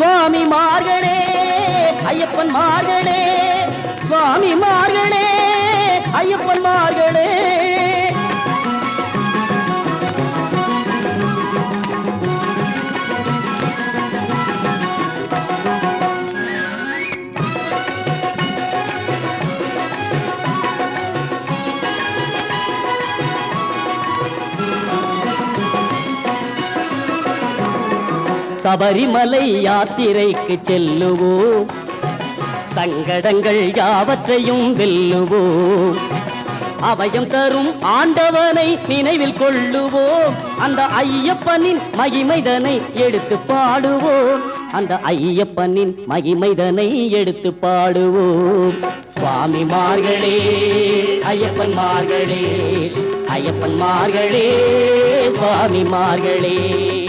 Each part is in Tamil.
சுவாமி மார்களே ஐயப்பன் மார்களே சுவாமி மார்களே ஐயப்பன் மார்களே சபரிமலை யாத்திரைக்கு செல்லுவோம். சங்கடங்கள் யாவற்றையும் வெல்லுவோம். அவயம் தரும் ஆண்டவனை நினைவில் கொள்ளுவோம். அந்த ஐயப்பனின் மகிமைதனை எடுத்து பாடுவோம். அந்த ஐயப்பனின் மகிமைதனை எடுத்து பாடுவோம். சுவாமி மார்களே ஐயப்பன் மார்களே ஐயப்பன் மார்களே சுவாமி மார்களே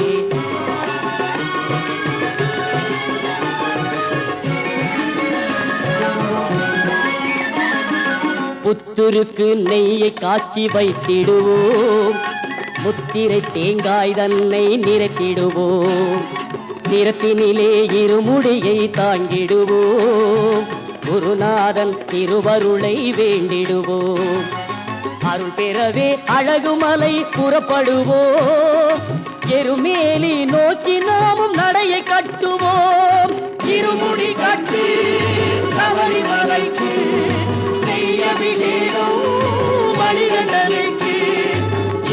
புத்துருக்கு நெய்யை காட்சி வைத்திடுவோம். முத்திரை தேங்காய் தன்னை நிறத்திடுவோம் நிறத்தினிலே இருமுடியை தாங்கிடுவோம். குருநாதன் திருவருளை வேண்டிடுவோம். அருள் பெறவே அழகுமலை புறப்படுவோம். எருமேலி நோக்கி நாமும் நடையை கட்டுவோம். இருமுடி கட்டி சபரிமலைக்கு நெய்யபிஷேகம் மணிகண்டனுக்கு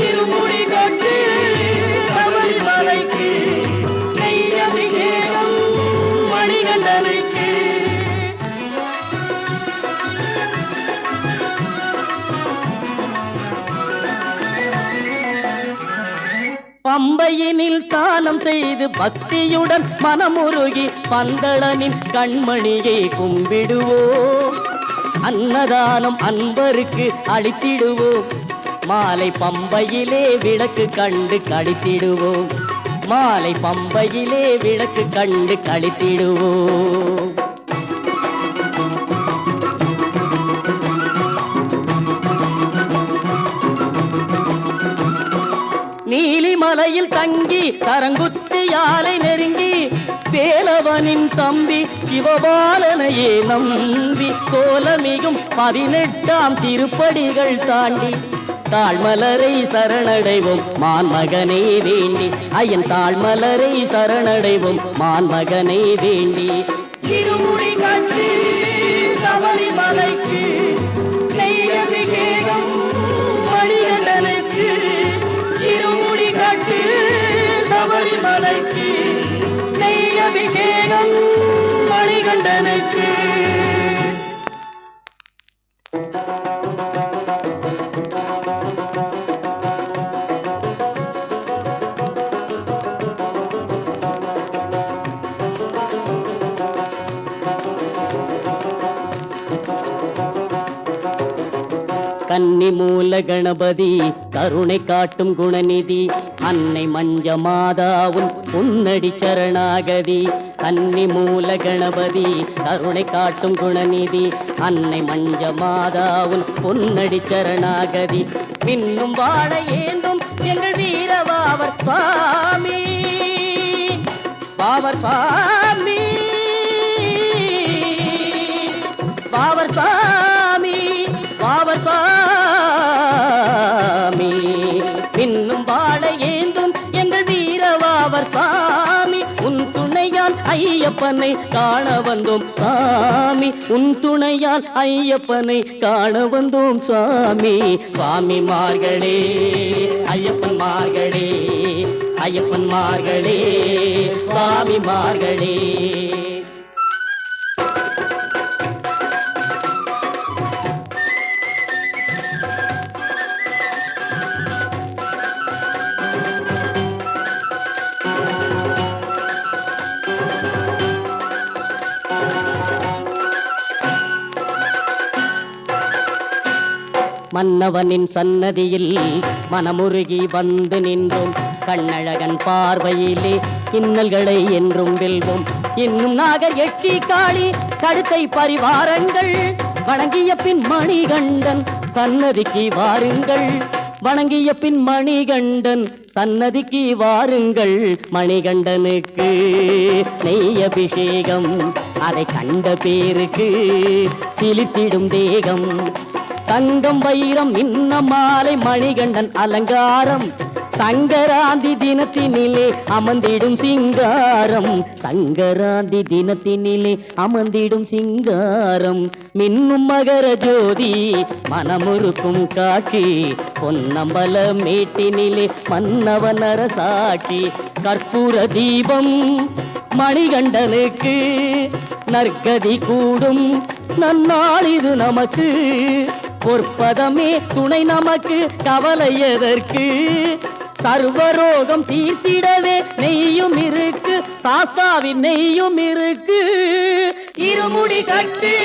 இருமுடி கட்டி சபரிமலைக்கு நெய்யபிஷேகம் மணிகண்டனுக்கு பம்பையினில் தானம் செய்து பக்தியுடன் மனமுருகி பந்தளனின் கண்மணியை கும்பிடுவோம். அன்னதானம் அன்பருக்கு அளித்திடுவோம். மாலை பம்பையிலே விளக்கு கண்டு கழித்திடுவோம். மாலை பம்பையிலே விளக்கு கண்டு கழித்திடுவோம். நீலிமலையில் தங்கி கரங்குத்தி யாலை நெருங்கி வேலவனின் தம்பி சிவபாலனையே நம்பி கோலமிகும் பதினெட்டாம் திருப்படிகள் தாண்டி தாழ்மலரை சரணடைவோம் மான்மகனை வேண்டி. ஐயன் தாழ்மலரை சரணடைவோம் மான்மகனை வேண்டி. இருமுடி காட்சி சபரிமலைக்கு நெய்யபிஷேகம் மணிகண்டனுக்கு. சபரிமலைக்கு நெய் அபிஷேகம் மணிகண்டனுக்கு கன்னி மூல கணபதி கருணை காட்டும் குணநிதி அன்னை மஞ்ச மாதாவும் உன்னடி சரணாகதி. கன்னி மூல கணபதி கருணை காட்டும் குணநிதி அன்னை மஞ்ச மாதாவும் பொன்னடி சரணாகதி. மின்னும் வாழ ஏந்தும் எங்கள் வீரவாவர் சுவாமி. பாவர் சுவாமி ஐயப்பனை காண வந்தோம் சாமி. உன் துணையால் ஐயப்பனை காண வந்தோம் சாமி. சுவாமி மார்களே ஐயப்பன் மார்களே ஐயப்பன் மார்களே சுவாமி மார்களே மன்னவனின் சன்னதியில் மனமுருகி வந்து நின்றோம். கண்ணழகன் பார்வையிலே இன்னல்களை என்றும் வெல்வோம். இன்னும் நாகர் எட்டி காளி கழுத்தை பரிவாரங்கள். வணங்கிய பின் மணிகண்டன் சன்னதிக்கு வாருங்கள். வணங்கிய பின் மணிகண்டன் சன்னதிக்கு வாருங்கள். மணிகண்டனுக்கு நெய் அபிஷேகம் அதை கண்ட பேருக்கு சிலித்திடும் தேகம். தங்கம் வைரம் இன்ன மாலை மணிகண்டன் அலங்காரம். சங்கராந்தி தினத்தினிலே அமர்ந்திடும் சிங்காரம். சங்கராந்தி தினத்தினிலே அமர்ந்திடும் சிங்காரம். மின்னும் மகர ஜோதி மனமுறுக்கும் காட்சி. பொன்னம்பல மேட்டினிலே மன்னவனர சாட்சி. கற்பூர தீபம் மணிகண்டனுக்கு நற்கதி கூடும். நன்னாள் இது நமக்கு பொற்பதமே துணை நமக்கு கவலை எதற்கு? சர்வரோகம் தீர்த்திடவே நெய்யும் இருக்கு சாஸ்தாவின் நெய்யும் இருக்கு. இருமுடி கட்டு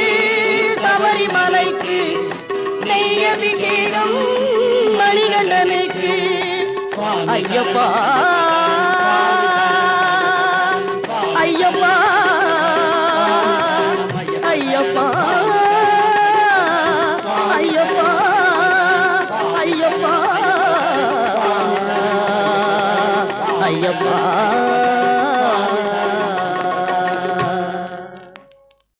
சபரிமலைக்கு நெய் மணிகண்டனுக்கு. ஐயப்பா! ஐயப்பா ஐயப்பா